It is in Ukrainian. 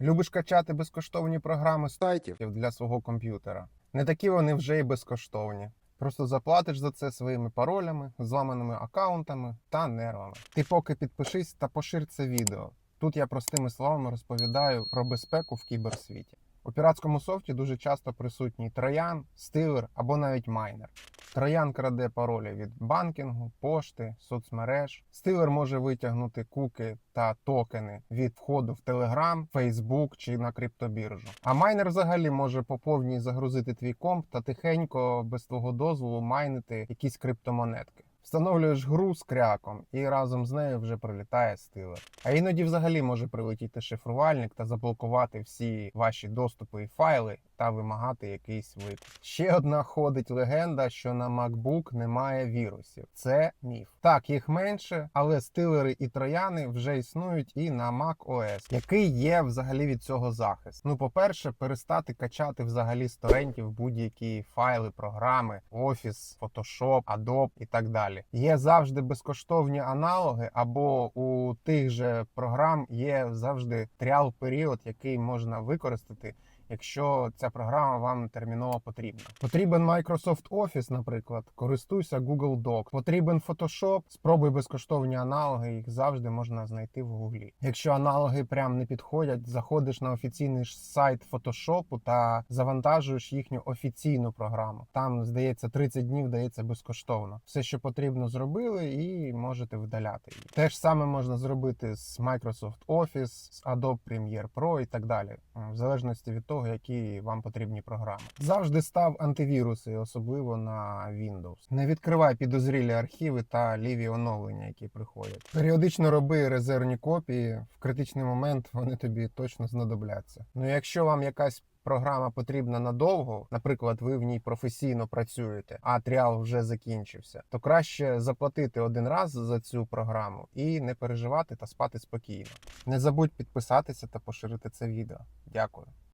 Любиш качати безкоштовні програми сайтів. для свого комп'ютера. Не такі вони вже й безкоштовні. Просто заплатиш за це своїми паролями, зламаними аккаунтами та нервами. Ти поки підпишись та пошир це відео. Тут я простими словами розповідаю про безпеку в кіберсвіті. У піратському софті дуже часто присутній троян, стилер або навіть майнер. Троян краде паролі від банкінгу, пошти, соцмереж. Стилер може витягнути куки та токени від входу в Telegram, Facebook чи на криптобіржу. А майнер взагалі може по повній загрузити твій комп та тихенько без твого дозволу майнити якісь криптомонетки. Встановлюєш гру з кряком, і разом з нею вже прилітає стилер. А іноді взагалі може прилетіти шифрувальник та заблокувати всі ваші доступи і файли та вимагати якийсь викуп. Ще одна ходить легенда, що на MacBook немає вірусів. Це міф. Так, їх менше, але стилери і трояни вже існують і на Mac OS. Який є взагалі від цього захист? Ну, по-перше, перестати качати взагалі з торрентів будь-які файли, програми, Office, Photoshop, Adobe і так далі. Є завжди безкоштовні аналоги, або у тих же програм є завжди тріал період, який можна використати. Якщо ця програма вам терміново потрібна, потрібен Microsoft Office, наприклад, користуйся Google Doc. Потрібен Photoshop, спробуй безкоштовні аналоги, їх завжди можна знайти в Гуглі. Якщо аналоги прям не підходять, заходиш на офіційний сайт Photoshop та завантажуєш їхню офіційну програму. Там здається 30 днів дається безкоштовно. Все, що потрібно, зробили, і можете видаляти її. Те ж саме можна зробити з Microsoft Office, з Adobe Premiere Pro і так далі, в залежності від того, які вам потрібні програми. Завжди став антивіруси, особливо на Windows. Не відкривай підозрілі архіви та ліві оновлення, які приходять. Періодично роби резервні копії. В критичний момент вони тобі точно знадобляться. Ну якщо вам якась Програма потрібна надовго, наприклад, ви в ній професійно працюєте, а тріал вже закінчився, то краще заплатити один раз за цю програму і не переживати та спати спокійно. Не забудь підписатися та поширити це відео. Дякую.